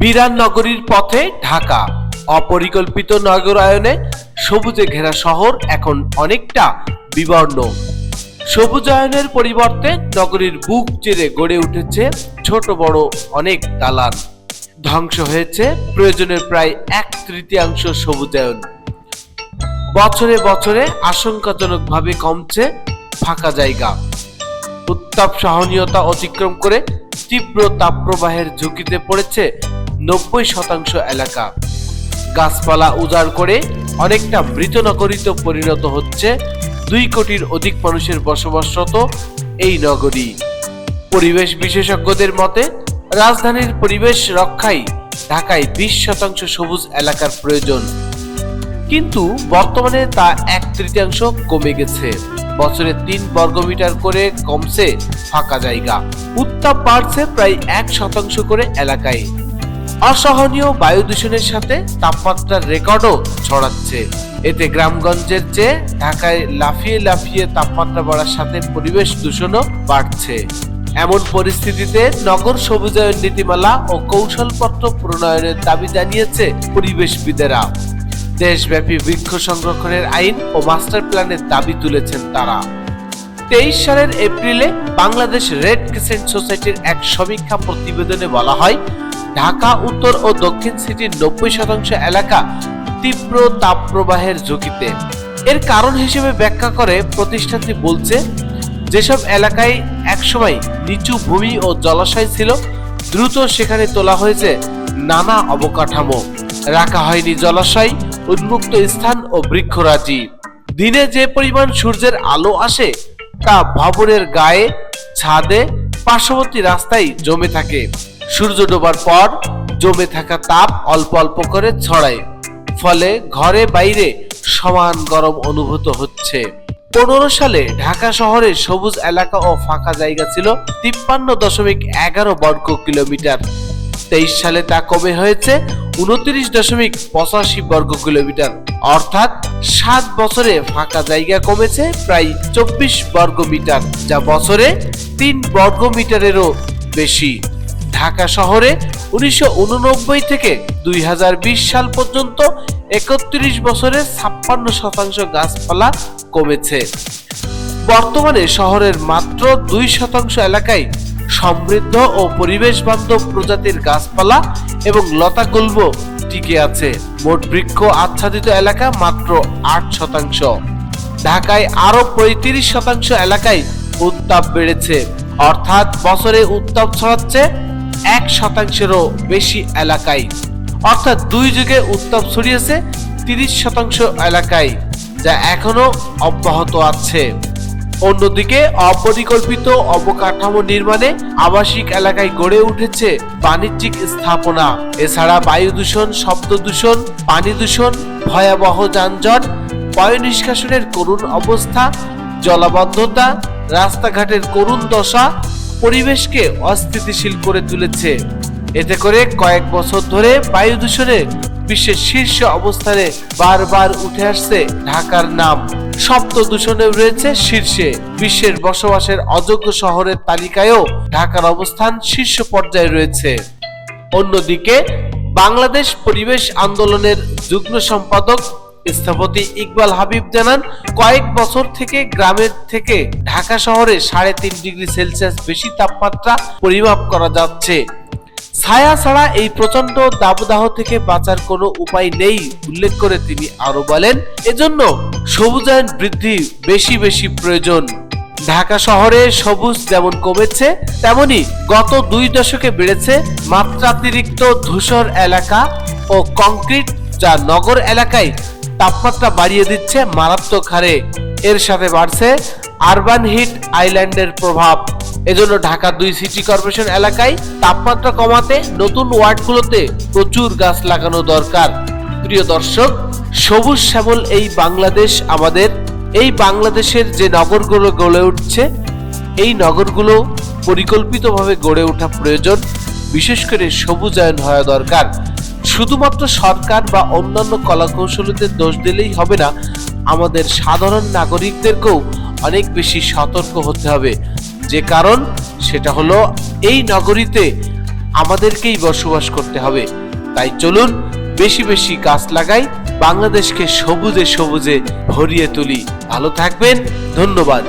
বিরান নগরীর পথে ঢাকা। অপরিকল্পিত নগরায়নে সবুজে ঘেরা শহর এখন অনেকটা বিবর্ণ। সবুজায়নের পরিবর্তে নগরীর বুক চিরে গড়ে উঠেছে ছোট বড় অনেক দালান। ধ্বংস হয়েছে প্রয়োজনের প্রায় এক তৃতীয়াংশ সবুজায়ন। বছরে বছরে আশঙ্কাজনকভাবে কমছে ফাঁকা জায়গা। উত্তাপ সহনীয়তা অতিক্রম করে তীব্র তাপপ্রবাহের ঝুঁকিতে পড়েছে নব্বই শতাংশ এলাকা। গাছপালা উজাড় করে অনেকটা মৃত নগরীতে পরিণত হচ্ছে দুই কোটির অধিক মানুষের বসবাসরত এই নগরী। পরিবেশ বিশেষজ্ঞদের মতে, রাজধানীর পরিবেশ রক্ষায় ঢাকায় বিশ শতাংশ সবুজ এলাকার প্রয়োজন। কিন্তু বর্তমানে তা এক তৃতীয়াংশ কমে গেছে। বছরে তিন বর্গমিটার করে কমছে ফাঁকা জায়গা। উত্তাপ বাড়ছে প্রায় এক শতাংশ করে এলাকায়। অসহনীয় বায়ু দূষণের সাথে তাপমাত্রার রেকর্ডও ছড়াচ্ছে। এতে গ্রামগঞ্জের চেয়ে ঢাকায় লাফিয়ে লাফিয়ে তাপমাত্রা বাড়ার সাথে পরিবেশ দূষণও বাড়ছে। এমন পরিস্থিতিতে নগর সবুজায়ন নীতিমালা ও কৌশলপত্র প্রণয়নের দাবি জানিয়েছে পরিবেশবিদেরা। দেশব্যাপী বৃক্ষ সংরক্ষণের আইন ও মাস্টার প্ল্যানের দাবি তুলেছেন তারা। তেইশ সালের এপ্রিলে বাংলাদেশ রেড ক্রিসেন্ট সোসাইটির এক সমীক্ষা প্রতিবেদনে বলা হয়, ঢাকা, উত্তর ও দক্ষিণ সিটির নব্বই শতাংশ এলাকা তীব্র তাপপ্রবাহের ঝুঁকিতে। এর কারণ হিসেবে ব্যাখ্যা করে প্রতিষ্ঠানটি বলছে, যেসব এলাকায় একসময় নিচু ভূমি ও জলাশয় ছিল, দ্রুত সেখানে তোলা হয়েছে নানা অবকাঠামো। রাখা হয়নি জলাশয় উন্মুক্ত স্থান ও বৃক্ষরাজি। দিনে যে পরিমাণ সূর্যের আলো আসে, তা ভবনের গায়ে, ছাদে, পার্শ্ববর্তী রাস্তায় জমে থাকে। সূর্য ডোবার পর জমে থাকা তাপ অল্প অল্প করে ছড়ায়। ফলে ঘরে বাইরে সমান গরম অনুভূত হচ্ছে। পনেরো সালে ঢাকা শহরের সবুজ এলাকা ও ফাঁকা জায়গা ছিল তিপ্পান্ন দশমিক এগারো বর্গ কিলোমিটার। তেইশ সালে তা কমে হয়েছে? উনত্রিশ দশমিক পঁচাশি বর্গ কিলোমিটার। অর্থাৎ সাত বছরে ফাঁকা জায়গা কমেছে প্রায় চব্বিশ বর্গ মিটার, যা বছরে তিন বর্গ মিটারেরও বেশি। ঢাকা শহরে উনিশশো উননব্বই থেকে দুই হাজার বিশ সাল পর্যন্ত একত্রিশ বছরে ছাপ্পান্ন শতাংশ গাছপালা কমেছে। বর্তমানে শহরের মাত্র দুই শতাংশ এলাকায় সমৃদ্ধ ও পরিবেশ বান্ধব প্রজাতির গাছপালা এবং লতাগুল্ম টিকে আছে। মোট বৃক্ষ আচ্ছাদিত এলাকা মাত্র আট শতাংশ। ঢাকায় আরও পঁয়ত্রিশ শতাংশ এলাকায় উত্তাপ বেড়েছে। অর্থাৎ বছরে উত্তাপ ছড়াচ্ছে এক শতাংশেরও বেশি এলাকায়। অর্থাৎ দুই যুগে উত্তাপ ছড়িয়েছে তিরিশ শতাংশ এলাকায়, যা এখনও অব্যাহত আছে। অন্যদিকে অপরিকল্পিত অবকাঠামো নির্মাণে আবাসিক এলাকায় গড়ে উঠেছে বাণিজ্যিক স্থাপনা। এছাড়া বায়ু দূষণ, শব্দ দূষণ, পানি দূষণ, ভয়াবহ যানজট, বায়ু নিষ্কাশনের করুণ অবস্থা, জলাবদ্ধতা, রাস্তাঘাটের করুণ দশা পরিবেশকে অস্থিতিশীল করে তুলেছে। এতে করে কয়েক বছর ধরে বায়ু দূষণে বিশ্বের শীর্ষ অবস্থানে বারবার উঠে আসছে ঢাকার নাম। শব্দ দূষণে রয়েছে শীর্ষে। বিশ্বের বসবাসের অযোগ্য শহরের তালিকায়ও ঢাকার অবস্থান শীর্ষ পর্যায়ে রয়েছে। অন্যদিকে, বাংলাদেশ পরিবেশ আন্দোলনের যুগ্ম সম্পাদক স্থপতি ইকবাল হাবিব জানান, কয়েক বছর থেকে গ্রামের থেকে ঢাকা শহরে সাড়ে তিন ডিগ্রি সেলসিয়াস বেশি তাপমাত্রা পরিমাপ করা যাচ্ছে। ছায়া ছাড়া এই প্রচণ্ড দাবদাহ থেকে বাঁচার কোনো উপায় নেই, উল্লেখ করে তিনি আরও বলেন। এজন্য সবুজায়ন বৃদ্ধি বেশি বেশি প্রয়োজন। ঢাকা শহরে সবুজ যেমন কমেছে, তেমনি গত দুই দশকে বেড়েছে মাত্রাতিরিক্ত ধূসর এলাকা ও কংক্রিট যা নগর এলাকায় তাপমাত্রা বাড়িয়ে দিচ্ছে মারাত্মক হারে। এর সাথে বাড়ছে আরবান হিট আইল্যান্ডের প্রভাব। এজন্য ঢাকা দুই সিটি কর্পোরেশন এলাকায় তাপমাত্রা কমাতে নতুন ওয়ার্ডগুলোতে প্রচুর গাছ লাগানো দরকার। প্রিয় দর্শক, সবুজ শ্যামল এই বাংলাদেশ আমাদের, এই বাংলাদেশের যে নগরগুলো গড়ে উঠছে, এই নগরগুলো পরিকল্পিতভাবে গড়ে ওঠা প্রয়োজন, বিশেষ করে সবুজায়ন হওয়া দরকার। শুধুমাত্র সরকার বা অন্যান্য কলাকৌশলীদের দোষ দিলেই হবে না, আমাদের সাধারণ নাগরিকদেরকেও অনেক বেশি সতর্ক হতে হবে। যে কারণ সেটা হলো এই নগরীতে আমাদেরকেই বসবাস করতে হবে। তাই চলুন বেশি বেশি গাছ লাগাই, বাংলাদেশকে সবুজে সবুজে ভরিয়ে তুলি। ভালো থাকবেন, ধন্যবাদ।